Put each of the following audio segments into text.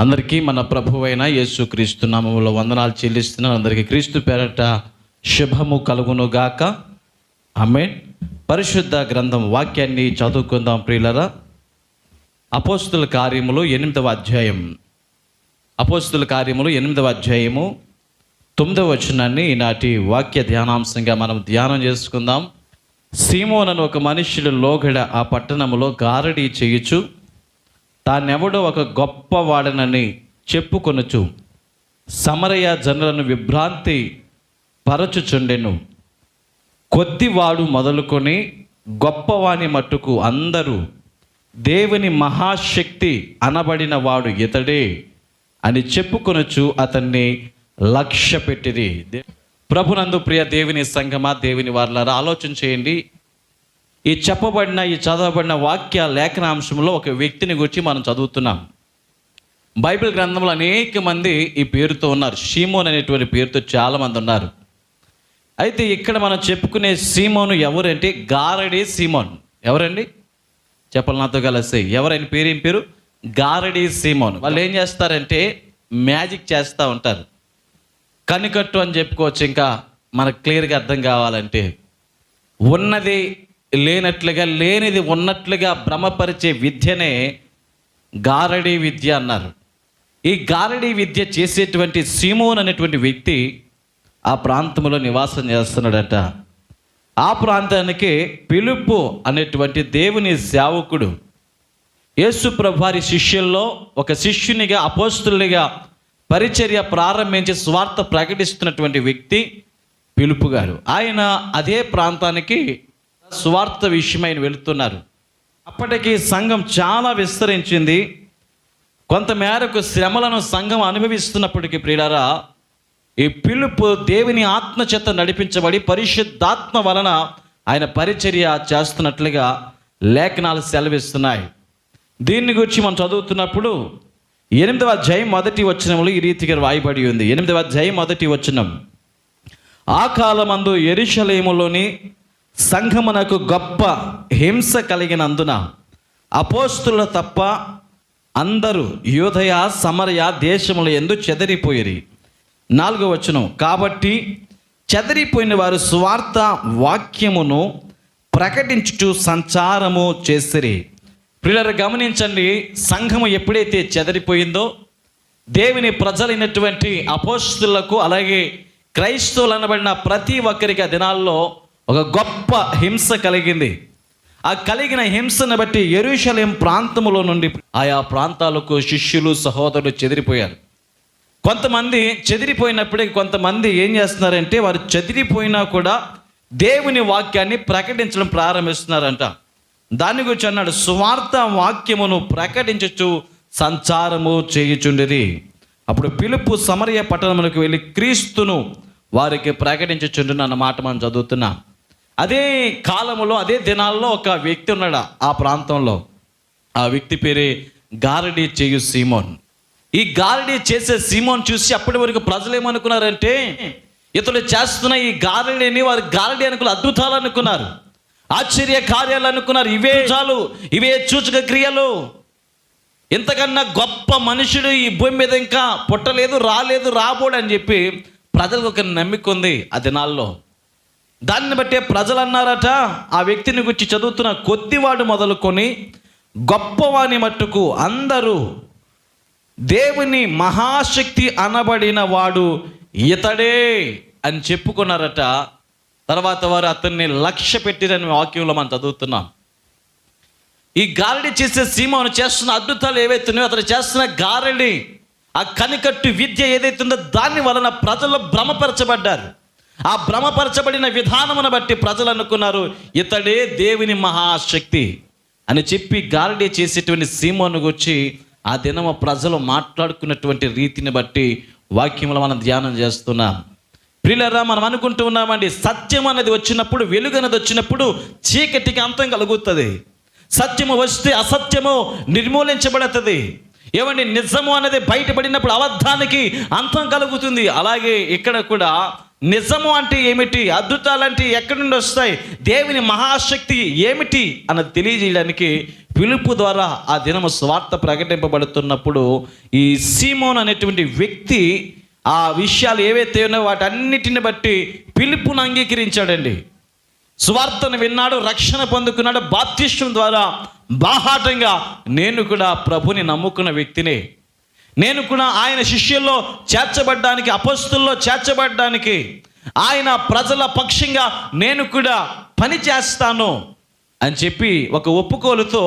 అందరికీ మన ప్రభువైన యేసుక్రీస్తు నామములో వందనాలు చెల్లిస్తున్నాను అందరికీ క్రీస్తు పేరట శుభము కలుగును గాక ఆమె పరిశుద్ధ గ్రంథం వాక్యాన్ని చదువుకుందాం ప్రియులరా. అపోస్తుల కార్యములు ఎనిమిదవ అధ్యాయం. అపోస్తుల కార్యములు ఎనిమిదవ అధ్యాయము. తొమ్మిదవ వచనాన్ని ఈనాటి వాక్య ధ్యానాంశంగా మనం ధ్యానం చేసుకుందాం. సీమోనను ఒక మనుష్యుడు లోగడ ఆ పట్టణములో గారడీ చేయుచు. తానెవడో ఒక గొప్పవాడనని చెప్పుకొనుచు సమరయ జనులను విభ్రాంతి పరచుచుండెను. కొద్దివాడు మొదలుకొని గొప్పవాని మట్టుకు అందరూ దేవుని మహాశక్తి అనబడిన వాడు ఇతడే అని చెప్పుకొనొచ్చు అతన్ని లక్ష్య పెట్టిది ప్రభునందు ప్రియ దేవుని సంగమా దేవుని వారులారా ఆలోచన చేయండి. ఈ చెప్పబడిన ఈ చదవబడిన వాక్య లేఖనాంశంలో ఒక వ్యక్తిని గురించి మనం చదువుతున్నాం. బైబిల్ గ్రంథంలో అనేక మంది ఈ పేరుతో ఉన్నారు. షీమోన్ అనేటువంటి పేరుతో చాలామంది ఉన్నారు. అయితే ఇక్కడ మనం చెప్పుకునే సీమోను ఎవరంటే? గారడి సీమోన్. ఎవరండి? చెప్పాలి నాతో కలిసి. ఎవరైన పేరు ఏం పేరు? గారడి సీమోన్. వాళ్ళు ఏం చేస్తారంటే మ్యాజిక్ చేస్తూ ఉంటారు. కనికట్టు అని చెప్పుకోవచ్చు ఇంకా మనకు క్లియర్గా అర్థం కావాలంటే. ఉన్నది లేనట్లుగా లేనిది ఉన్నట్లుగా భ్రమపరిచే విద్యనే గారడీ విద్య అన్నారు. ఈ గారడీ విద్య చేసేటువంటి సీమోన్ అనేటువంటి వ్యక్తి ఆ ప్రాంతంలో నివాసం చేస్తున్నాడట. ఆ ప్రాంతానికి పిలుపు అనేటువంటి దేవుని సేవకుడు యేసు ప్రభారి శిష్యుల్లో ఒక శిష్యునిగా అపోస్తుల్నిగా పరిచర్య ప్రారంభించి స్వార్థ ప్రకటిస్తున్నటువంటి వ్యక్తి పిలుపు గారు ఆయన అదే ప్రాంతానికి స్వార్థ విషయమైన వెళుతున్నారు. అప్పటికి సంఘం చాలా విస్తరించింది. కొంతమేరకు శ్రమలను సంఘం అనుభవిస్తున్నప్పటికీ ప్రియులారా ఈ పిలుపు దేవుని ఆత్మ చేత నడిపించబడి పరిశుద్ధాత్మ వలన ఆయన పరిచర్య చేస్తున్నట్లుగా లేఖనాలు సెలవిస్తున్నాయి. దీన్ని గురించి మనం చదువుతున్నప్పుడు ఎనిమిదవ అధ్యాయం మొదటి వచనములు ఈ రీతిగా రాయబడి ఉంది. ఎనిమిదవ అధ్యాయం మొదటి వచనం. ఆ కాలమందు ఎరిశలేములోని సంఘమునకు గొప్ప హింస కలిగినందున అపోస్తుల తప్ప అందరూ యూదయ సమరయ దేశముల ఎందు చెదరిపోయిరి. నాలుగో వచనం కాబట్టి చెదరిపోయిన వారు స్వార్థ వాక్యమును ప్రకటించుచు సంచారము చేసిరి. ప్రియులరు గమనించండి సంఘము ఎప్పుడైతే చెదరిపోయిందో దేవుని ప్రజలైనటువంటి అపోస్తులకు అలాగే క్రైస్తవులు అనబడిన ప్రతి ఒక్కరికి దినాల్లో ఒక గొప్ప హింస కలిగింది. ఆ కలిగిన హింసను బట్టి ఎరుషలేం ప్రాంతములో నుండి ఆయా ప్రాంతాలకు శిష్యులు సహోదరులు చెదిరిపోయారు. కొంతమంది చెదిరిపోయినప్పటికీ కొంతమంది ఏం చేస్తున్నారంటే వారు చెదిరిపోయినా కూడా దేవుని వాక్యాన్ని ప్రకటించడం ప్రారంభిస్తున్నారంట. దాని గురించి అన్నాడు సువార్త వాక్యమును ప్రకటించచ్చు సంచారము చేయుచుండేది అప్పుడు పిలుపు సమరయ పట్టణములకు వెళ్ళి క్రీస్తును వారికి ప్రకటించుచుండును అన్నమాట మనం చదువుతున్నాం. అదే కాలంలో అదే దినాల్లో ఒక వ్యక్తి ఉన్నాడు ఆ ప్రాంతంలో. ఆ వ్యక్తి పేరే గారడీ చేయు సీమోన్. ఈ గారడీ చేసే సీమోన్ చూసి అప్పటి వరకు ప్రజలు ఏమనుకున్నారంటే ఇతడు చేస్తున్న ఈ గారడీని వారు గారడీ అనుకున్న అద్భుతాలు అనుకున్నారు ఆశ్చర్య కార్యాలు అనుకున్నారు. ఇవే చాలు ఇవే సూచక క్రియలు. ఇంతకన్నా గొప్ప మనుషుడు ఈ భూమి మీద ఇంకా పుట్టలేదు రాలేదు రాబోడు అని చెప్పి ప్రజలకు ఒక నమ్మిక ఉంది ఆ దినాల్లో. దాన్ని బట్టే ప్రజలు అన్నారట ఆ వ్యక్తిని గురించి చదువుతున్న కొద్దివాడు మొదలుకొని గొప్పవాని మట్టుకు అందరూ దేవుని మహాశక్తి అనబడిన వాడు ఇతడే అని చెప్పుకున్నారట. తర్వాత వారు అతన్ని లక్ష్య పెట్టిరని వాక్యంలో మనం చదువుతున్నాం. ఈ గారడి చేసే సీమను చేస్తున్న అద్భుతాలు ఏవైతున్నాయో అతను చేస్తున్న గారడి ఆ కనికట్టు విద్య ఏదైతుందో దాని వలన ప్రజలు భ్రమపరచబడ్డారు. ఆ భ్రమపరచబడిన విధానమును బట్టి ప్రజలు అనుకున్నారు ఇతడే దేవుని మహాశక్తి అని చెప్పి గారడి చేసేటువంటి సీమోను గురించి ఆ దినము ప్రజలు మాట్లాడుకున్నటువంటి రీతిని బట్టి వాక్యంలో మనం ధ్యానం చేస్తున్నాం. ప్రిలరా మనం అనుకుంటూ ఉన్నామండి సత్యం అనేది వచ్చినప్పుడు వెలుగు అనేది వచ్చినప్పుడు చీకటికి అంతం కలుగుతుంది. సత్యము వస్తే అసత్యము నిర్మూలించబడుతుంది. ఏమండి నిజము అనేది బయటపడినప్పుడు అబద్ధానికి అంతం కలుగుతుంది. అలాగే ఇక్కడ కూడా నిజము అంటే ఏమిటి? అద్భుతాలు అంటే ఎక్కడి నుండి వస్తాయి? దేవుని మహాశక్తి ఏమిటి? అన్నది తెలియజేయడానికి పిలుపు ద్వారా ఆ దినము స్వార్థ ప్రకటింపబడుతున్నప్పుడు ఈ సీమోన్ అనేటువంటి వ్యక్తి ఆ విషయాలు ఏవైతే ఉన్నాయో వాటన్నిటిని బట్టి పిలుపును అంగీకరించాడండి. స్వార్థను విన్నాడు రక్షణ పొందుకున్నాడు బాప్తిష్టం ద్వారా బాహాటంగా నేను కూడా ప్రభుని నమ్ముకున్న వ్యక్తిని. నేను కూడా ఆయన శిష్యుల్లో చేర్చబడ్డానికి అపస్తుల్లో చేర్చబడ్డానికి ఆయన ప్రజల పక్షంగా నేను కూడా పని చేస్తాను అని చెప్పి ఒక ఒప్పుకోలుతో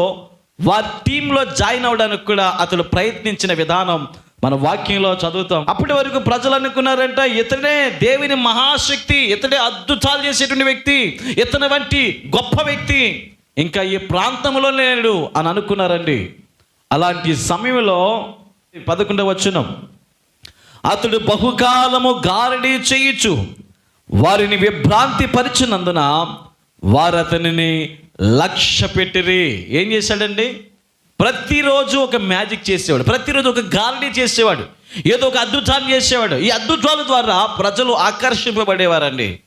వారి టీంలో జాయిన్ అవడానికి కూడా అతడు ప్రయత్నించిన విధానం మన వాక్యంలో చదువుతాం. అప్పటి వరకు ప్రజలు అనుకున్నారంట ఇతనే దేవుని మహాశక్తి ఇతడే అద్భుతాలు చేసేటువంటి వ్యక్తి ఇతని వంటి గొప్ప వ్యక్తి. ఇంకా ఈ ప్రాంతంలో లేడు అని అనుకున్నారండి. అలాంటి సమయంలో పదకొండవ వచనం. అతడు బహుకాలము గారడీ చేయుచు వారిని విభ్రాంతి పరిచినందున వారు అతనిని లక్ష్య పెట్టిరి ఏం చేశాడండి? ప్రతిరోజు ఒక మ్యాజిక్ చేసేవాడు ప్రతిరోజు ఒక గారడీ చేసేవాడు ఏదో ఒక అద్భుతాన్ని చేసేవాడు. ఈ అద్భుతాల ద్వారా ప్రజలు ఆకర్షింపబడేవారండి.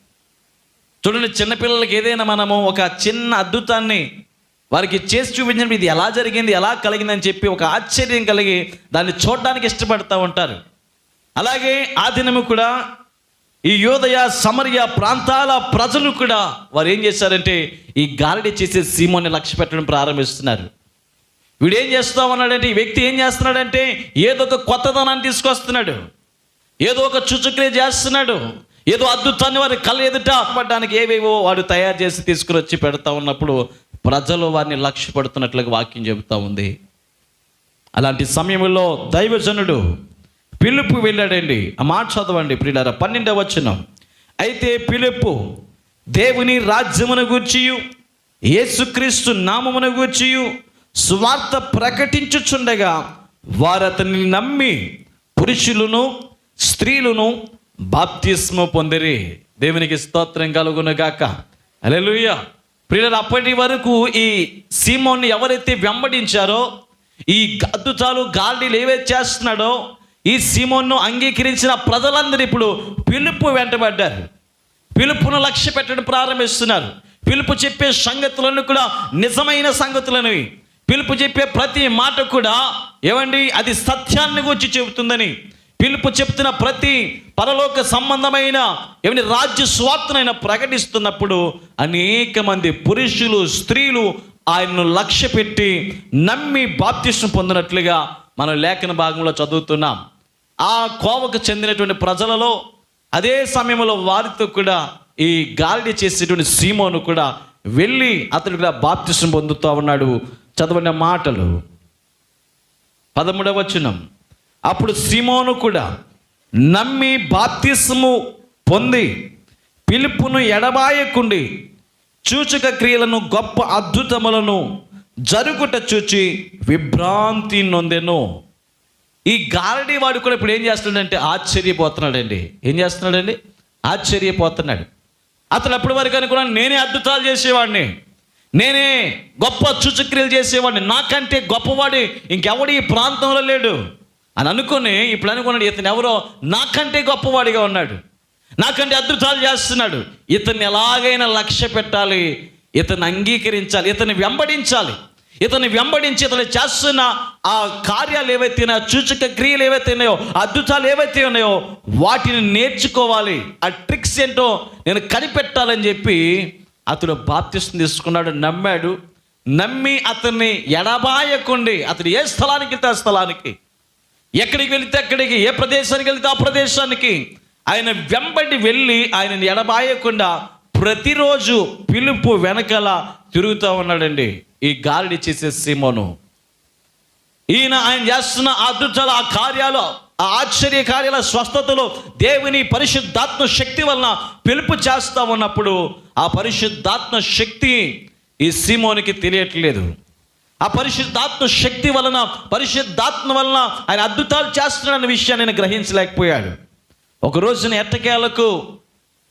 చూడండి చిన్నపిల్లలకి ఏదైనా మనము ఒక చిన్న అద్భుతాన్ని వారికి చేసి చూపించడం ఇది ఎలా జరిగింది ఎలా కలిగిందని చెప్పి ఒక ఆశ్చర్యం కలిగి దాన్ని చూడడానికి ఇష్టపడతా ఉంటారు. అలాగే ఆ దినము కూడా ఈ యోదయ సమర్య ప్రాంతాల ప్రజలు కూడా వారు ఏం చేశారంటే ఈ గారడి చేసే సీమోని లక్ష్య పెట్టడం ప్రారంభిస్తున్నారు. వీడు ఏం చేస్తా ఉన్నాడంటే ఈ వ్యక్తి ఏం చేస్తున్నాడంటే ఏదో ఒక కొత్తదనాన్ని తీసుకొస్తున్నాడు. ఏదో ఒక చుచుక్రియ చేస్తున్నాడు. ఏదో అద్భుతాన్ని వారి కళ్ళ ఎదుట పడడానికి ఏవేవో వాడు తయారు చేసి తీసుకుని వచ్చి పెడతా ఉన్నప్పుడు ప్రజలు వారిని లక్ష్య పెడుతున్నట్లుగా వాక్యం చెబుతా ఉంది. అలాంటి సమయంలో దైవజనుడు పిలుపు వెళ్ళాడండి ఆ మాట చదవండి ప్రియులారా పన్నెండవ వచ్చిన అయితే పిలుపు దేవుని రాజ్యమును గూర్చియు యేసుక్రీస్తు నామమును గూర్చియు స్వార్థ ప్రకటించుచుండగా వారు అతన్ని నమ్మి పురుషులను స్త్రీలను బాప్తిస్మ పొందిరి. దేవునికి స్తోత్రం కలుగునుగాక. అలెలుయ్యా ప్రియులు అప్పటి వరకు ఈ సీమోన్ని ఎవరైతే వెంబడించారో ఈ అద్భుతాలు గాలిలు ఏవైతే చేస్తున్నాడో ఈ సీమోన్ను అంగీకరించిన ప్రజలందరూ ఇప్పుడు పిలుపు వెంటబడ్డారు పిలుపును లక్ష్య పెట్టడం ప్రారంభిస్తున్నారు. పిలుపు చెప్పే సంగతులను కూడా నిజమైన సంగతులనివి పిలుపు చెప్పే ప్రతి మాట కూడా ఏమండి అది సత్యాన్ని గురించి చెబుతుందని. పిలుపు చెప్తున్న ప్రతి పరలోక సంబంధమైన ఏమని రాజ్య స్వార్థనైన ప్రకటిస్తున్నప్పుడు అనేక మంది పురుషులు స్త్రీలు ఆయనను లక్ష్య పెట్టి నమ్మి బాప్తిష్టం పొందినట్లుగా మనం లేఖన భాగంలో చదువుతున్నాం. ఆ కోవకు చెందినటువంటి ప్రజలలో అదే సమయంలో వారితో కూడా ఈ గాలిడి చేసేటువంటి సీమోను కూడా వెళ్ళి అతడు కూడా బాప్తిష్టం పొందుతూ ఉన్నాడు. చదవని మాటలు. పదమూడవ వచనం. అప్పుడు సిమోను కూడా నమ్మి బాప్తిస్ము పొంది పిలుపును ఎడబాయకుండి చూచక క్రియలను గొప్ప అద్భుతములను జరుగుట చూచి విభ్రాంతి నొందెను. ఈ గారడి వాడు కూడా ఇప్పుడు ఏం చేస్తున్నాడంటే ఆశ్చర్యపోతున్నాడండి. ఏం చేస్తున్నాడండి? ఆశ్చర్యపోతున్నాడు. అతను అప్పటి వరకు అనుకున్నాను నేనే అద్భుతాలు చేసేవాడిని. నేనే గొప్ప చుచుక్రియలు చేసేవాడిని. నాకంటే గొప్పవాడి ఇంకెవడు ఈ ప్రాంతంలో లేడు. అని అనుకుని ఇప్పుడు అనుకున్నాడు ఇతను ఎవరో నాకంటే గొప్పవాడిగా ఉన్నాడు. నాకంటే అద్భుతాలు చేస్తున్నాడు. ఇతన్ని ఎలాగైనా లక్ష్య పెట్టాలి. ఇతను అంగీకరించాలి. ఇతన్ని వెంబడించాలి. ఇతన్ని వెంబడించి ఇతను చేస్తున్న ఆ కార్యాలు ఏవైతే ఉన్నాయో సూచక క్రియలు ఏవైతే ఉన్నాయో అద్భుతాలు ఏవైతే ఉన్నాయో వాటిని నేర్చుకోవాలి. ఆ ట్రిక్స్ ఏంటో నేను కనిపెట్టాలని చెప్పి అతడు బాప్తిస్తం తీసుకున్నాడు నమ్మాడు. నమ్మి అతన్ని ఎడబాయకుండి అతడు ఏ స్థలానికి వెళ్తే ఆ స్థలానికి ఎక్కడికి వెళితే అక్కడికి ఏ ప్రదేశానికి వెళితే ఆ ప్రదేశానికి? ఆయన వెంబడి వెళ్ళి ఆయనని ఎడబాయకుండా ప్రతిరోజు పిలుపు వెనకాల తిరుగుతూ ఉన్నాడండి. ఈ గాలిడి చేసే సీమోను. ఈయన ఆయన చేస్తున్న ఆ ఆ కార్యాలు ఆ ఆశ్చర్య కార్యాల స్వస్థతలో దేవుని పరిశుద్ధాత్మ శక్తి వలన పిలుపు చేస్తూ ఉన్నప్పుడు ఆ పరిశుద్ధాత్మ శక్తి ఈ సీమోనికి తెలియట్లేదు. ఆ పరిశుద్ధాత్మ శక్తి వలన పరిశుద్ధాత్మ వలన ఆయన అద్భుతాలు చేస్తున్నాడన్న విషయాన్ని నేను గ్రహించలేకపోయాడు. ఒక రోజున ఎట్టకేలకు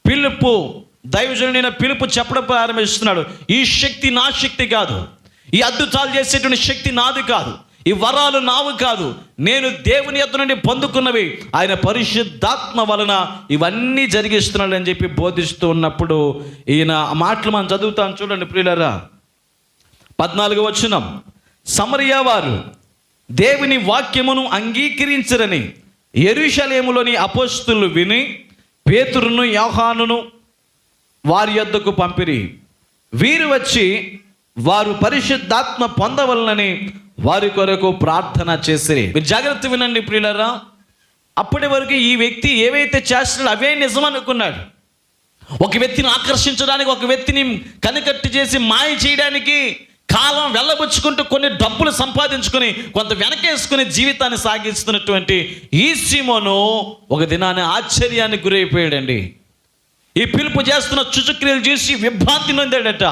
పిలుపు దైవజనుడైన పిలుపు చెప్పడం ప్రారంభిస్తున్నాడు. ఈ శక్తి నా శక్తి కాదు. ఈ అద్భుతాలు చేసేటువంటి శక్తి నాది కాదు. ఈ వరాలు నావు కాదు. నేను దేవుని యొద్ద నుండి పొందుకున్నవి. ఆయన పరిశుద్ధాత్మ వలన ఇవన్నీ జరిగిస్తున్నాడని చెప్పి బోధిస్తూ ఉన్నప్పుడు ఈయన మాటలు మనం చదువుతాం చూడండి ప్రియులరా. పద్నాలుగు వచనం. సమరియా వారు దేవుని వాక్యమును అంగీకరించరని ఎరుషలేములోని అపోస్తులు విని పేతురును యోహానును వారి యొద్దకు పంపిరి. వీరు వచ్చి వారు పరిశుద్ధాత్మ పొందవలనని వారి కొరకు ప్రార్థన చేసిరి. మీరు జాగ్రత్త వినండి ప్రియులరా. అప్పటి వరకు ఈ వ్యక్తి ఏవైతే చేస్తున్నాడో అవే నిజం అనుకున్నాడు. ఒక వ్యక్తిని ఆకర్షించడానికి ఒక వ్యక్తిని కనికట్టు చేసి మాయ చేయడానికి కాలం వెళ్ళబుచ్చుకుంటూ కొన్ని డబ్బులు సంపాదించుకొని కొంత వెనకేసుకుని జీవితాన్ని సాగిస్తున్నటువంటి ఈ సీమోను ఒక దినాన్ని ఆశ్చర్యానికి గురైపోయాడండి. ఈ పిలుపు చేస్తున్న చుచుక్రియలు చూసి విభ్రాంతి నొందాడట.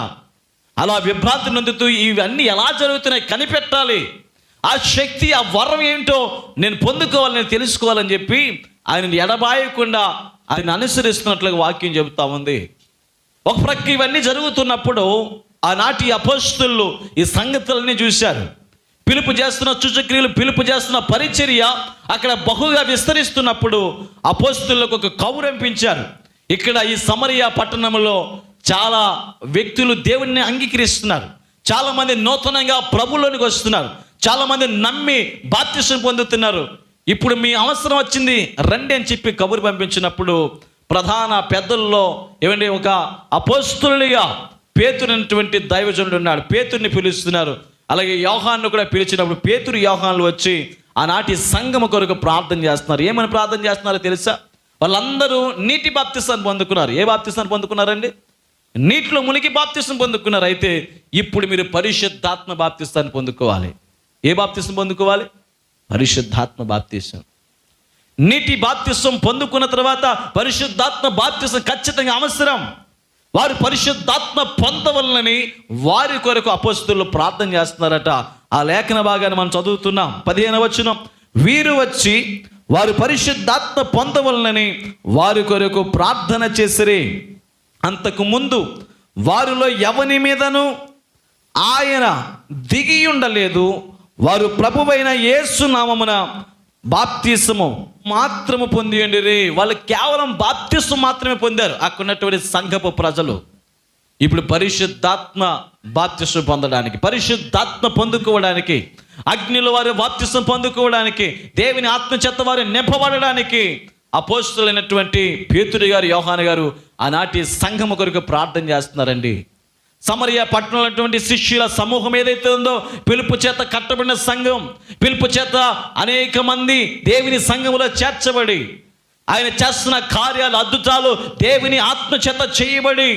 అలా విభ్రాంతి నొందుతూ ఇవన్నీ ఎలా జరుగుతున్నాయి కనిపెట్టాలి. ఆ శక్తి ఆ వరం ఏంటో నేను పొందుకోవాలి నేను తెలుసుకోవాలని చెప్పి ఆయన ఎడబాయకుండా ఆయన అనుసరిస్తున్నట్లుగా వాక్యం చెబుతా ఉంది. ఒక ప్రక్క ఇవన్నీ జరుగుతున్నప్పుడు ఆనాటి అపోస్తులు ఈ సంగతులన్నీ చూశారు. పిలుపు చేస్తున్న చుచుక్రియలు పిలుపు చేస్తున్న పరిచర్య అక్కడ బహుగా విస్తరిస్తున్నప్పుడు అపోస్తులకు ఒక కౌరంపించారు ఇక్కడ ఈ సమరియా పట్టణంలో చాలా వ్యక్తులు దేవుణ్ణి అంగీకరిస్తున్నారు. చాలామంది నూతనంగా ప్రభులోనికి వస్తున్నారు. చాలామంది నమ్మి బాధ్యసం పొందుతున్నారు. ఇప్పుడు మీ అవసరం వచ్చింది రండి అని చెప్పి కబురు పంపించినప్పుడు ప్రధాన పెద్దల్లో ఏమండి ఒక అపోస్తులుగా పేతునటువంటి దైవజనుడు ఉన్నాడు. పేతుర్ని పిలుస్తున్నారు. అలాగే యోహాన్ను కూడా పిలిచినప్పుడు పేతురు యోహాన్లు వచ్చి ఆనాటి సంగమ కొరకు ప్రార్థన చేస్తున్నారు. ఏమని ప్రార్థన చేస్తున్నారో తెలుసా? వాళ్ళందరూ నీటి బాప్తిస్తాన్ని పొందుకున్నారు. ఏ బాప్తిస్తాన్ని పొందుకున్నారండి? నీటిలో మునిగి బాప్తిస్తం పొందుకున్నారు. అయితే ఇప్పుడు మీరు పరిశుద్ధాత్మ బాప్తిస్తాన్ని పొందుకోవాలి. ఏ బాప్తిస్తం పొందుకోవాలి? పరిశుద్ధాత్మ బాప్తిస్తం నీటి బాప్తిస్వం పొందుకున్న తర్వాత పరిశుద్ధాత్మ బాప్తిస్వం ఖచ్చితంగా అవసరం. వారు పరిశుద్ధాత్మ పొందవలనని వారి కొరకు అపస్తులు ప్రార్థన చేస్తున్నారట. ఆ లేఖన భాగాన్ని మనం చదువుతున్నాం. పదిహేను వచ్చిన వీరు వచ్చి వారు పరిశుద్ధాత్మ పొందవలనని వారి కొరకు ప్రార్థన చేసిరి. అంతకు ముందు వారిలో ఎవని మీదను ఆయన దిగి ఉండలేదు. వారు ప్రభువైన యేసు నామమున బాప్తిసము మాత్రము పొంది ఉండిరి వాళ్ళు కేవలం బాప్తిసం మాత్రమే పొందారు. అక్కడున్నటువంటి సంఘపు ప్రజలు ఇప్పుడు పరిశుద్ధాత్మ బాప్తిసం పొందడానికి పరిశుద్ధాత్మ పొందుకోవడానికి అగ్నిలో వారి బాప్తిసం పొందుకోవడానికి దేవుని ఆత్మ చెత్త వారు నింపబడడానికి అపోస్తులైనటువంటి పేతుడి గారు యోహాన్ గారు ఆనాటి సంఘము కొరకు ప్రార్థన చేస్తున్నారండి. సమరయ పట్టణంలోటువంటి శిష్యుల సమూహం ఏదైతే ఉందో పిలుపు చేత కట్టబడిన సంఘం పిలుపు చేత అనేక మంది దేవుని సంఘములో చేర్చబడి ఆయన చేస్తున్న కార్యాలు అద్భుతాలు దేవుని ఆత్మ చేత చేయబడి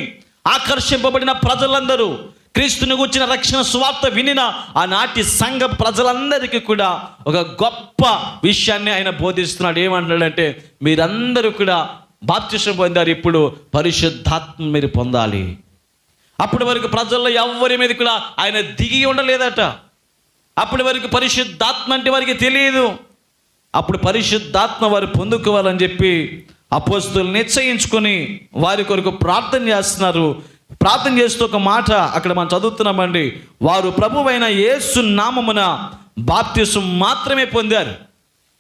ఆకర్షింపబడిన ప్రజలందరూ క్రీస్తుని గుర్చిన రక్షణ స్వార్థ వినిన ఆనాటి సంఘ ప్రజలందరికీ కూడా ఒక గొప్ప విషయాన్ని ఆయన బోధిస్తున్నాడు. ఏమంటున్నాడంటే మీరందరూ కూడా బాప్తిష్టం పొందారు ఇప్పుడు పరిశుద్ధాత్మ మీరు పొందాలి. అప్పటి వరకు ప్రజల్లో ఎవరి మీద కూడా ఆయన దిగి ఉండలేదట. అప్పటి వరకు పరిశుద్ధాత్మ అంటే వారికి తెలియదు అప్పుడు పరిశుద్ధాత్మ వారు పొందుకోవాలని చెప్పి అపోస్తులు నిశ్చయించుకొని వారి కొరకు ప్రార్థన చేస్తున్నారు. ప్రార్థన చేస్తూ ఒక మాట అక్కడ మనం చదువుతున్నామండి. వారు ప్రభువైన యేసు నామమున బాప్తిసం మాత్రమే పొందారు.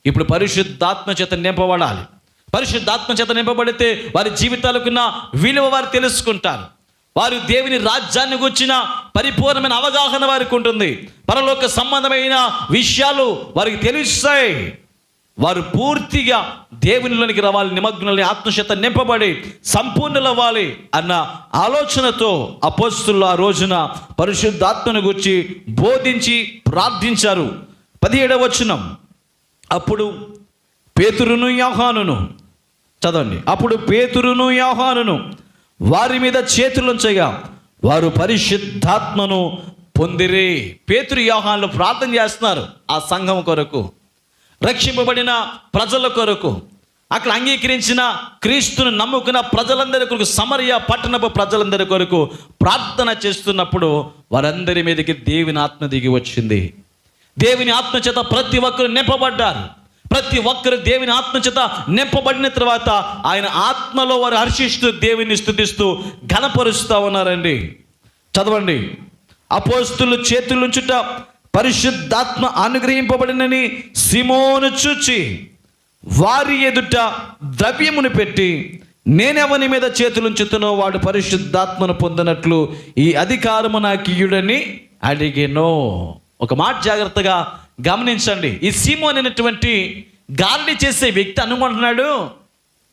ఇప్పుడు పరిశుద్ధాత్మ చేత నింపబడాలి. పరిశుద్ధాత్మ చేత నింపబడితే వారి జీవితాలకున్న విలువ వారు తెలుసుకుంటారు. వారు దేవుని రాజ్యాన్ని గుర్చిన పరిపూర్ణమైన అవగాహన వారికి ఉంటుంది. పరలోక సంబంధమైన విషయాలు వారికి తెలుస్తాయి. వారు పూర్తిగా దేవునిలోనికి రావాలి నిమగ్నులని ఆత్మశత నింపబడి సంపూర్ణులవ్వాలి అన్న ఆలోచనతో అపోస్తులు ఆ రోజున పరిశుద్ధాత్మను గురించి బోధించి ప్రార్థించారు. పదిహేడవ వచనం. అప్పుడు పేతురును యోహానును చదవండి. అప్పుడు పేతురును యోహానును వారి మీద చేతులుంచగా వారు పరిశుద్ధాత్మను పొందిరి. పేతురు యోహాన్లు ప్రార్థన చేస్తున్నారు ఆ సంఘం కొరకు రక్షింపబడిన ప్రజల కొరకు అక్కడ అంగీకరించిన క్రీస్తును నమ్ముకున్న ప్రజలందరి కొరకు సమరయ పట్టణపు ప్రజలందరి కొరకు ప్రార్థన చేస్తున్నప్పుడు వారందరి మీదకి దేవుని ఆత్మ దిగి వచ్చింది. దేవుని ఆత్మ చేత ప్రతి ఒక్కరు నింపబడ్డారు. ప్రతి ఒక్కరు దేవుని ఆత్మ చేత నింపబడిన తర్వాత ఆయన ఆత్మలో వారు హర్షిస్తూ దేవుని స్థుతిస్తూ ఘనపరుస్తూ ఉన్నారండి. చదవండి. అపోస్తులు చేతులుంచుట పరిశుద్ధాత్మ అనుగ్రహింపబడినని సిమోను చూచి వారి ఎదుట ద్రవ్యమును పెట్టి నేనెవని మీద చేతులుంచుతున్నో వాడు పరిశుద్ధాత్మను పొందినట్లు ఈ అధికారము నాకు ఇయుడని అడిగెను. ఒక మాట జాగ్రత్తగా గమనించండి. ఈ సీమోన్ అనేటువంటి గాలిని చేసే వ్యక్తి అనుకుంటున్నాడు.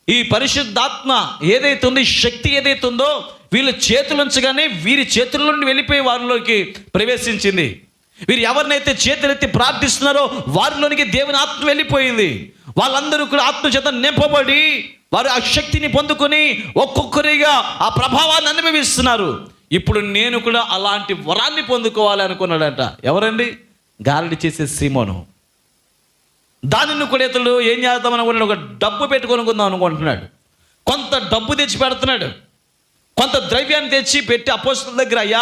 ఈ పరిశుద్ధాత్మ ఏదైతే ఉందో ఈ శక్తి ఏదైతే ఉందో వీళ్ళ చేతులుంచగానే వీరి చేతుల నుండి వెళ్ళిపోయి వారిలోకి ప్రవేశించింది. వీరు ఎవరినైతే చేతులెత్తి ప్రార్థిస్తున్నారో వారిలోనికి దేవుని ఆత్మ వెళ్ళిపోయింది. వాళ్ళందరూ కూడా ఆత్మ చేత నింపబడి వారు ఆ శక్తిని పొందుకొని ఒక్కొక్కరిగా ఆ ప్రభావాన్ని అనుభవిస్తున్నారు. ఇప్పుడు నేను కూడా అలాంటి వరాన్ని పొందుకోవాలి అనుకున్నాడంట. ఎవరండి? గాలిడి చేసే సీమోను. దానిని కూడా ఇతడు ఏం చేద్దామని కూడా ఒక డబ్బు పెట్టుకొనుకుందాం అనుకుంటున్నాడు. కొంత డబ్బు తెచ్చి పెడుతున్నాడు. కొంత ద్రవ్యాన్ని తెచ్చి పెట్టి అపోస్తుల దగ్గర అయ్యా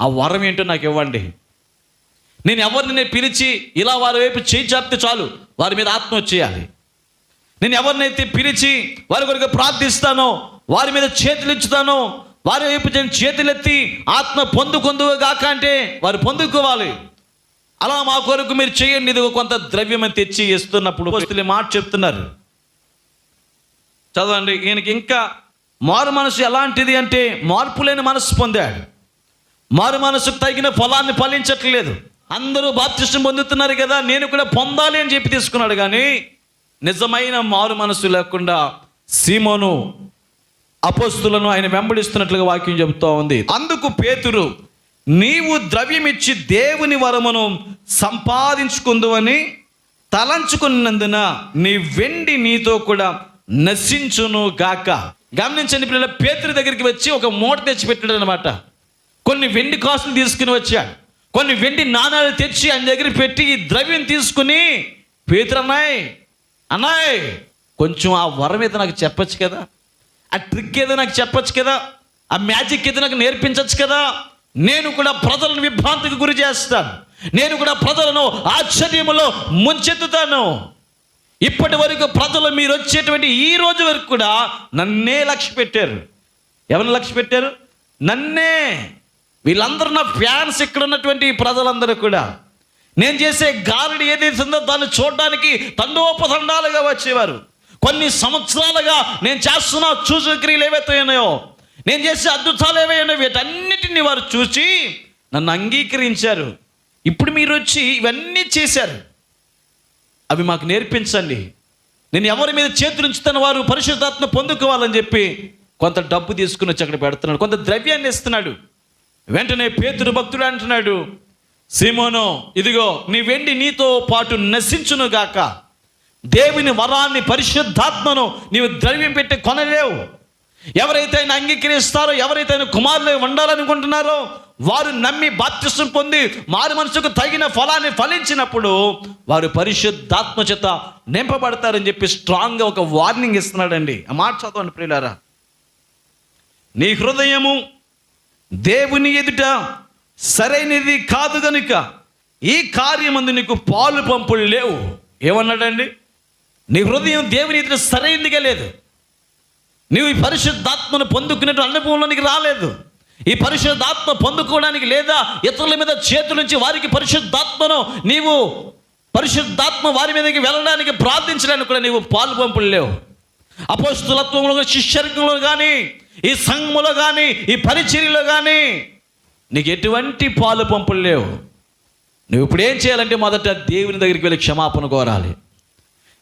ఆ వరం ఏంటో నాకు ఇవ్వండి. నేను ఎవరిని నేను పిలిచి ఇలా వారి వైపు చేయి చాపితే చాలు వారి మీద ఆత్మ వచ్చేయాలి. నేను ఎవరినైతే పిలిచి వారి కొరకు ప్రార్థిస్తానో వారి మీద చేతులు ఇచ్చుతానో వారి వైపు నేను చేతులెత్తి ఆత్మ పొందుకొందువు గాక అంటే వారు పొందుకోవాలి. అలా మా కొరకు మీరు చేయండి. ఇది కొంత ద్రవ్యం తెచ్చి ఇస్తున్నప్పుడు వస్తువులు మాట చెప్తున్నారు. చదవండి. ఈయనకి ఇంకా మారు మనసు ఎలాంటిది అంటే మార్పు లేని మనసు పొందాడు. మారు మనసుకు తగిన ఫలాన్ని ఫలించట్లేదు. అందరూ బాప్తిష్టం పొందుతున్నారు కదా నేను కూడా పొందాలి అని చెప్పి తీసుకున్నాడు కానీ నిజమైన మారు మనసు లేకుండా సీమోను అపోస్తులను ఆయన వెంబడిస్తున్నట్లుగా వాక్యం చెబుతూ ఉంది. అందుకు పేతురు నీవు ద్రవ్యమిచ్చి దేవుని వరమును సంపాదించుకుందువని తలంచుకున్నందున నీ వెండి నీతో కూడా నశించును గాక. గమనించండి పిల్లల పేతుడి దగ్గరికి వచ్చి ఒక మూట తెచ్చిపెట్టాడు అనమాట కొన్ని వెండి కాసులు తీసుకుని వచ్చాడు. కొన్ని వెండి నాణాలు తెచ్చి ఆయన దగ్గర పెట్టి ఈ ద్రవ్యం తీసుకుని పేతురు అన్నాయ్ అన్నాయ్ కొంచెం ఆ వరం ఏదో నాకు చెప్పచ్చు కదా? ఆ ట్రిక్ ఏదో నాకు చెప్పచ్చు కదా? ఆ మ్యాజిక్ ఏదో నాకు నేర్పించవచ్చు కదా? నేను కూడా ప్రజలను విభ్రాంతికి గురి చేస్తాను. నేను కూడా ప్రజలను ఆశ్చర్యములో ముంచెత్తుతాను. ఇప్పటి వరకు ప్రజలు మీరు వచ్చేటువంటి ఈ రోజు వరకు కూడా నన్నే లక్ష్య పెట్టారు. ఎవరిని లక్ష్య పెట్టారు? నన్నే. వీళ్ళందరూ నా ఫ్యాన్స్ ఇక్కడ ఉన్నటువంటి ప్రజలందరూ కూడా. నేను చేసే గాలిడి ఏదైతుందో దాన్ని చూడడానికి తండోపతండాలుగా వచ్చేవారు. కొన్ని సంవత్సరాలుగా నేను చేస్తున్న సూచక్రియలు ఏవైతే ఉన్నాయో నేను చేసే అద్భుతాలు ఏవైనా వీటన్నిటిని వారు చూసి నన్ను అంగీకరించారు. ఇప్పుడు మీరు వచ్చి ఇవన్నీ చేశారు. అవి మాకు నేర్పించండి. నేను ఎవరి మీద చేతులు ఉంచుతున్న వారు పరిశుద్ధాత్మ పొందుకోవాలని చెప్పి కొంత డబ్బు తీసుకుని వచ్చి అక్కడ పెడుతున్నాడు. కొంత ద్రవ్యాన్ని ఇస్తున్నాడు. వెంటనే పేతుడు భక్తుడు అంటున్నాడు సీమోను ఇదిగో నీ వెండి నీతో పాటు నశించును గాక. దేవుని వరాన్ని పరిశుద్ధాత్మను నీవు ద్రవ్యం పెట్టి కొనలేవు. ఎవరైతే ఆయన అంగీకరిస్తారో ఎవరైతే ఆయన కుమారులు ఉండాలనుకుంటున్నారో వారు నమ్మి బాప్తిష్టం పొంది మారు మనసుకు తగిన ఫలాన్ని ఫలించినప్పుడు వారు పరిశుద్ధాత్మ చేత నింపబడతారని చెప్పి స్ట్రాంగ్గా ఒక వార్నింగ్ ఇస్తున్నాడండి. ఆ మాట చదవండి ప్రియులారా. నీ హృదయము దేవుని ఎదుట సరైనది కాదు గనుక ఈ కార్యమందు నీకు పాలు పంపులు లేవు. ఏమన్నాడండి? నీ హృదయం దేవుని ఎదుట సరైనదిగా లేదు. నీవు ఈ పరిశుద్ధాత్మను పొందుకునేటువంటి అనుభవంలోనికి రాలేదు. ఈ పరిశుద్ధాత్మ పొందుకోవడానికి లేదా ఇతరుల మీద చేతులుంచి వారికి పరిశుద్ధాత్మను నీవు పరిశుద్ధాత్మ వారి మీదకి వెళ్ళడానికి ప్రార్థించడానికి కూడా నీవు పాలు పంపులు లేవు. అపోస్తులత్వంలో శిష్యర్గంలో కానీ ఈ సంఘములో కానీ ఈ పరిచర్యలో కానీ నీకు ఎటువంటి పాలు పంపులు లేవు. నువ్వు ఇప్పుడు ఏం చేయాలంటే మొదట దేవుని దగ్గరికి వెళ్ళి క్షమాపణ కోరాలి.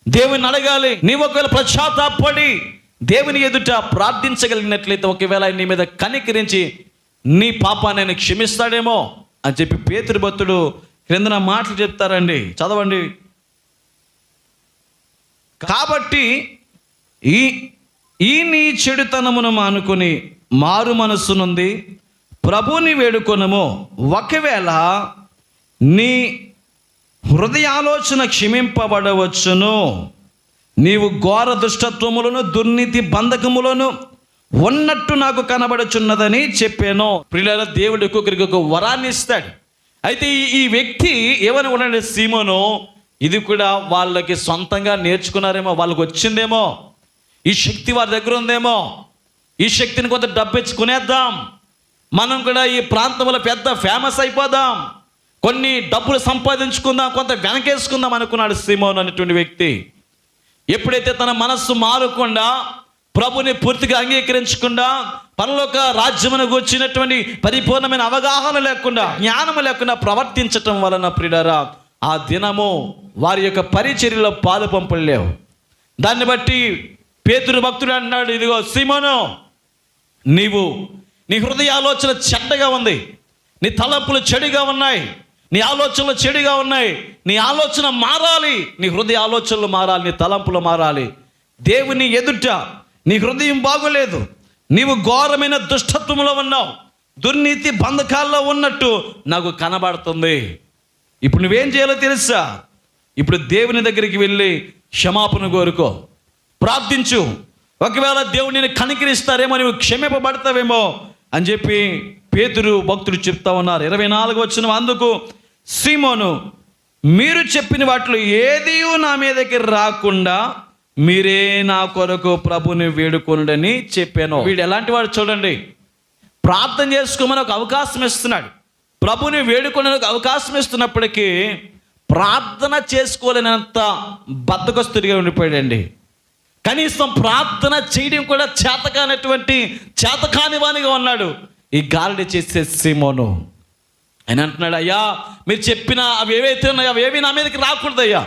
దేవుని అడగాలి. నీవు ఒకవేళ పశ్చాత్తాపడి దేవుని ఎదుట ప్రార్థించగలిగినట్లయితే ఒకవేళ ఆయన నీ మీద కనికరించి నీ పాపాన్ని ఆయన క్షమిస్తాడేమో అని చెప్పి పేతురు భక్తుడు క్రిందన మాటలు చెప్తారండి. చదవండి. కాబట్టి ఈ ఈ నీ చెడుతనమును మానుకొని మారు మనస్సు నుండి ప్రభుని వేడుకొనము. ఒకవేళ నీ హృదయాలోచన క్షమింపబడవచ్చును. నీవు ఘోర దుష్టత్వములను దుర్నీతి బంధకములను ఉన్నట్టు నాకు కనబడుచున్నదని చెప్పాను. ప్రియుల దేవుడు ఒక్కొక్కరికి ఒక వరాన్ని ఇస్తాడు. అయితే ఈ- వ్యక్తి ఏమని ఉన్నాడు సీమోను ఇది కూడా వాళ్ళకి సొంతంగా నేర్చుకున్నారేమో వాళ్ళకి వచ్చిందేమో ఈ శక్తి వారి దగ్గర ఉందేమో ఈ శక్తిని కొంత డబ్బిచ్చి కొనేద్దాం మనం కూడా ఈ ప్రాంతంలో పెద్ద ఫేమస్ అయిపోదాం. కొన్ని డబ్బులు సంపాదించుకుందాం కొంత వెనకేసుకుందాం అనుకున్నాడు సీమోన్ అనేటువంటి వ్యక్తి. ఎప్పుడైతే తన మనస్సు మారకుండా ప్రభుని పూర్తిగా అంగీకరించకుండా పరలోక రాజ్యమును వచ్చినటువంటి పరిపూర్ణమైన అవగాహన లేకుండా జ్ఞానము లేకుండా ప్రవర్తించటం వలన ప్రిడరా ఆ దినము వారి యొక్క పరిచర్యలో పాలు పంపలేవు దాన్ని బట్టి పేతురు భక్తుడు అన్నాడు ఇదిగో సీమోను నీవు నీ హృదయ ఆలోచన చెడ్డగా ఉంది. నీ తలపులు చెడుగా ఉన్నాయి. నీ ఆలోచనలు చెడుగా ఉన్నాయి. నీ ఆలోచన మారాలి. నీ హృదయ ఆలోచనలు మారాలి. నీ తలంపులు మారాలి. దేవుని ఎదుట నీ హృదయం బాగోలేదు. నీవు ఘోరమైన దుష్టత్వంలో ఉన్నావు. దుర్నీతి బంధకాల్లో ఉన్నట్టు నాకు కనబడుతుంది. ఇప్పుడు నువ్వేం చేయాలో తెలుసా? ఇప్పుడు దేవుని దగ్గరికి వెళ్ళి క్షమాపణ కోరుకో. ప్రార్థించు. ఒకవేళ దేవుడు నేను కనికరిస్తారేమో నువ్వు క్షమిపబడతావేమో అని చెప్పి పేతురు భక్తుడు చెప్తా ఉన్నారు. ఇరవై నాలుగు వచ్చిన అందుకు సీమోను మీరు చెప్పిన వాటిలో ఏది నా మీదకి రాకుండా మీరే నా కొరకు ప్రభుని వేడుకొనుడని చెప్పాను. వీడు ఎలాంటి వాడు చూడండి. ప్రార్థన చేసుకోమని ఒక అవకాశం ఇస్తున్నాడు. ప్రభుని వేడుకునే ఒక అవకాశం ఇస్తున్నప్పటికీ ప్రార్థన చేసుకోలేనంత బద్దకొస్తుడిగా ఉండిపోయాడండి. కనీసం ప్రార్థన చేయడం కూడా చేతకానటువంటి చేతకాని వానిగా ఉన్నాడు. ఈ గాలిని చేసే సీమోను. ఆయన అంటున్నాడు అయ్యా మీరు చెప్పిన అవి ఏవైతే ఉన్నాయో అవి ఏవి నా మీదకి రాకూడదు అయ్యా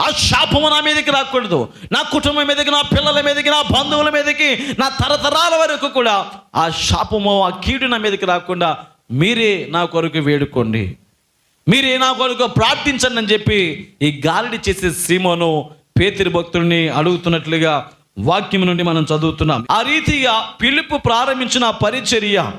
ఆ శాపము నా మీదకి రాకూడదు. నా కుటుంబం మీదకి నా పిల్లల మీదకి నా బంధువుల మీదకి నా తరతరాల వరకు కూడా ఆ శాపము ఆ కీడు నా మీదకి రాకుండా మీరే నా కొరకు వేడుకోండి. మీరే నా కొరకు ప్రార్థించండి అని చెప్పి ఈ గాలిడి చేసే సీమోను పేతిరి భక్తుడిని అడుగుతున్నట్లుగా వాక్యం నుండి మనం చదువుతున్నాం. ఆ రీతిగా పిలుపు ప్రారంభించిన పరిచర్య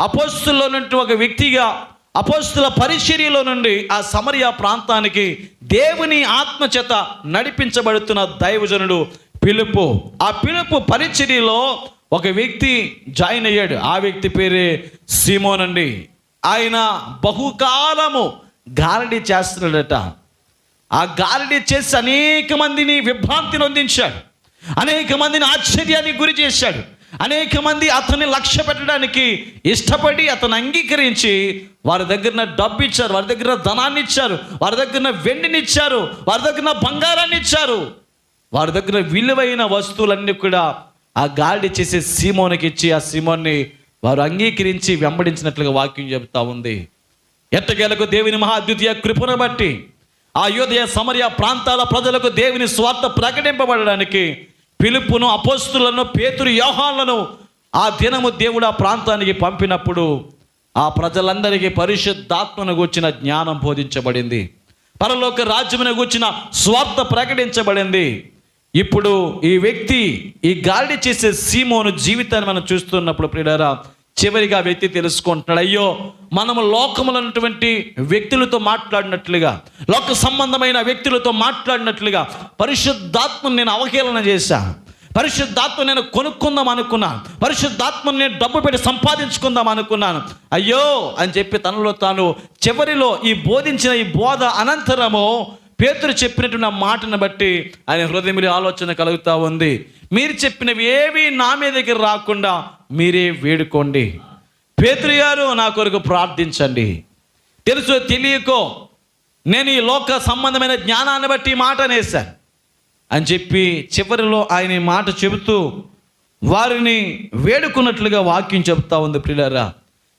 అపోస్తుల్లో నుండి ఒక వ్యక్తిగా అపోస్తుల పరిచర్యలో నుండి ఆ సమరయ ప్రాంతానికి దేవుని ఆత్మచేత నడిపించబడుతున్న దైవజనుడు పిలుపు ఆ పిలుపు పరిచర్యలో ఒక వ్యక్తి జాయిన్ అయ్యాడు. ఆ వ్యక్తి పేరే సీమోనండి ఆయన బహుకాలము గారడి చేస్తున్నాడట. ఆ గాలిని చేసి అనేక మందిని విభ్రాంతి నొందించాడు అనేక మందిని ఆశ్చర్యానికి గురి చేశాడు. అనేక మంది అతన్ని లక్ష్య పెట్టడానికి ఇష్టపడి అతను అంగీకరించి వారి దగ్గర డబ్బు ఇచ్చారు వారి దగ్గర ధనాన్ని ఇచ్చారు వారి దగ్గర వెండిని ఇచ్చారు వారి దగ్గర బంగారాన్ని ఇచ్చారు. వారి దగ్గర విలువైన వస్తువులన్నీ కూడా ఆ గాలి చేసే సీమోనికి ఇచ్చి ఆ సీమోన్ని వారు అంగీకరించి వెంబడించినట్లుగా వాక్యం చెబుతా ఉంది. ఎట్టగేలకు దేవుని మహాద్వితీయ కృపను బట్టి ఆ యోదయ ప్రాంతాల ప్రజలకు దేవుని స్వార్థ ప్రకటింపబడడానికి పిలుపును అపోస్తులను పేతురు యోహాలను ఆ దినము దేవుడు ఆ ప్రాంతానికి పంపినప్పుడు ఆ ప్రజలందరికీ పరిశుద్ధాత్మను గూర్చిన జ్ఞానం బోధించబడింది. పరలోక రాజ్యమును గూర్చిన స్వార్థ ప్రకటించబడింది. ఇప్పుడు ఈ వ్యక్తి ఈ గాలి చేసే సీమోను జీవితాన్ని మనం చూస్తున్నప్పుడు ప్రియులారా చివరిగా ఆ వ్యక్తి తెలుసుకుంటున్నాడు అయ్యో మనము లోకములన్నటువంటి వ్యక్తులతో మాట్లాడినట్లుగా లోక సంబంధమైన వ్యక్తులతో మాట్లాడినట్లుగా పరిశుద్ధాత్మను నేను అవహేళన చేశాను పరిశుద్ధాత్మ నేను కొనుక్కుందాం అనుకున్నాను పరిశుద్ధాత్మను నేను డబ్బు పెట్టి సంపాదించుకుందాం అనుకున్నాను. అయ్యో అని చెప్పి తనలో తాను చివరిలో ఈ బోధించిన ఈ బోధ అనంతరము పేతురు చెప్పినటువంటి ఆ మాటను బట్టి ఆయన హృదయంలో ఆలోచన కలుగుతూ ఉంది. మీరు చెప్పినవి ఏవి నా మీద దగ్గర రాకుండా మీరే వేడుకోండి. పేతురు గారు నా కొరకు ప్రార్థించండి. తెలుసో తెలియకో నేను ఈ లోక సంబంధమైన జ్ఞానాన్ని బట్టి ఈ మాట అనేసాను అని చెప్పి చివరిలో ఆయన ఈ మాట చెబుతూ వారిని వేడుకున్నట్లుగా వాక్యం చెబుతా ఉంది ప్రియులారా.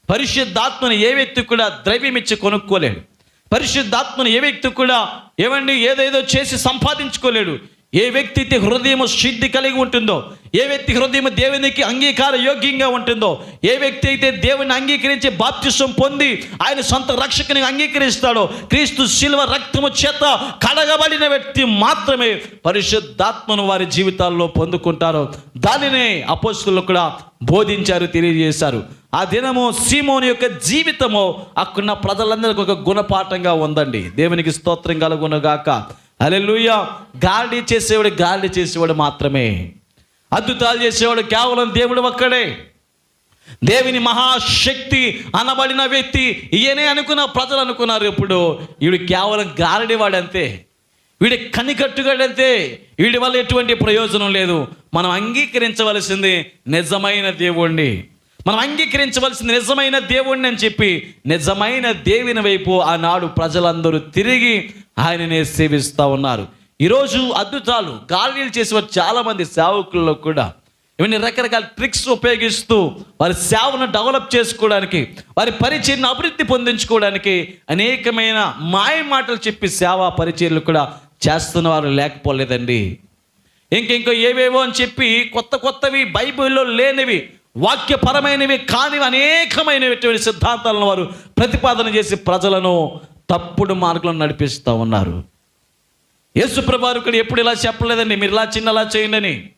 పరిశుద్ధాత్మను ఏ వ్యక్తి కూడా ద్రవ్యం ఇచ్చి కొనుక్కోలేడు. పరిశుద్ధాత్మను ఏ వ్యక్తి కూడా ఏమండి ఏదేదో చేసి సంపాదించుకోలేడు. ఏ వ్యక్తి అయితే హృదయం శుద్ధి కలిగి ఉంటుందో ఏ వ్యక్తి హృదయం దేవునికి అంగీకార యోగ్యంగా ఉంటుందో ఏ వ్యక్తి అయితే దేవుని అంగీకరించి బాప్తిసం పొంది ఆయన సొంత రక్షకుని అంగీకరిస్తాడో క్రీస్తు శిల్వ రక్తము చేత కడగబడిన వ్యక్తి మాత్రమే పరిశుద్ధాత్మను వారి జీవితాల్లో పొందుకుంటారు దానినే అపోస్తులు కూడా బోధించారు తెలియజేశారు. ఆ దినము సీమోని యొక్క జీవితము అక్కడున్న ప్రజలందరికీ ఒక గుణపాఠంగా ఉందండి. దేవునికి స్తోత్రం కలుగునగాక అలెలుయ్య గాలి చేసేవాడు గాలి చేసేవాడు మాత్రమే. అద్భుతాలు చేసేవాడు కేవలం దేవుడు ఒక్కడే. దేవుని మహాశక్తి అనబడిన వ్యక్తి ఈయనే అనుకున్న ప్రజలు అనుకున్నారు ఇప్పుడు వీడు కేవలం గారడివాడు అంతే వీడి కనికట్టుగాడంతే. వీడి వల్ల ఎటువంటి ప్రయోజనం లేదు. మనం అంగీకరించవలసింది నిజమైన దేవుణ్ణి. మనం అంగీకరించవలసిన నిజమైన దేవుణ్ణి అని చెప్పి నిజమైన దేవుని వైపు ఆనాడు ప్రజలందరూ తిరిగి ఆయననే సేవిస్తూ ఉన్నారు. ఈరోజు అద్భుతాలు గాలిలు చేసేవారు చాలామంది సేవకుల్లో కూడా ఇవన్నీ రకరకాల ట్రిక్స్ ఉపయోగిస్తూ వారి సేవను డెవలప్ చేసుకోవడానికి వారి పరిచయను అభివృద్ధి పొందించుకోవడానికి అనేకమైన మాయ మాటలు చెప్పి సేవా పరిచయలు కూడా చేస్తున్న వారు లేకపోలేదండి. ఇంకింకో ఏవేవో అని చెప్పి కొత్త కొత్తవి బైబిల్లో లేనివి వాక్యపరమైనవి కానివి అనేకమైనటువంటి సిద్ధాంతాలను వారు ప్రతిపాదన చేసి ప్రజలను తప్పుడు మార్గంలో నడిపిస్తూ ఉన్నారు. యేసుప్రభారు ఇక్కడ ఎప్పుడు ఇలా చెప్పలేదండి మీరు ఇలా చిన్నలా చేయండి అని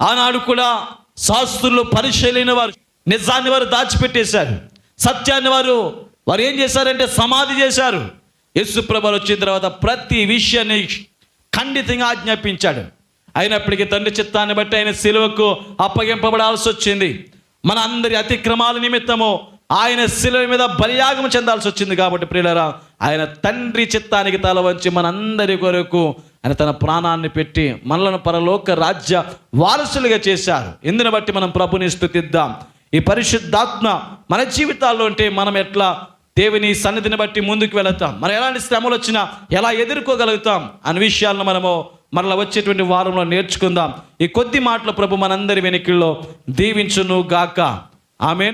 ఆనాడు కూడా శాస్త్రులు పరిశీలైన వారు నిజాన్ని వారు దాచిపెట్టేశారు. సత్యాన్ని వారు వారు ఏం చేశారంటే సమాధి చేశారు. యేసుప్రభారు వచ్చిన తర్వాత ప్రతి విషయాన్ని ఖండితంగా ఆజ్ఞాపించాడు. అయినప్పటికీ తండ్రి చిత్తాన్ని బట్టి ఆయన సిలువకు అప్పగింపబడాల్సి వచ్చింది. మన అందరి అతిక్రమాల నిమిత్తము ఆయన శిలువ మీద బలియాగం చెందాల్సి వచ్చింది కాబట్టి ప్రియులరా ఆయన తండ్రి చిత్తానికి తల వంచి మనందరి కొరకు ఆయన తన ప్రాణాన్ని పెట్టి మనలను పరలోక రాజ్య వారసులుగా చేశారు. ఇందుని బట్టి మనం ప్రభుని స్థుతిద్దాం. ఈ పరిశుద్ధాత్మ మన జీవితాల్లో ఉంటే మనం ఎట్లా దేవుని సన్నిధిని బట్టి ముందుకు వెళతాం. మనం ఎలాంటి శ్రమలు వచ్చినా ఎలా ఎదుర్కోగలుగుతాం అనే విషయాలను మనము మరలా వచ్చేటువంటి వారంలో నేర్చుకుందాం. ఈ కొద్ది మాటలు ప్రభు మనందరి వెనుకల్లో దీవించును గాక ఆమె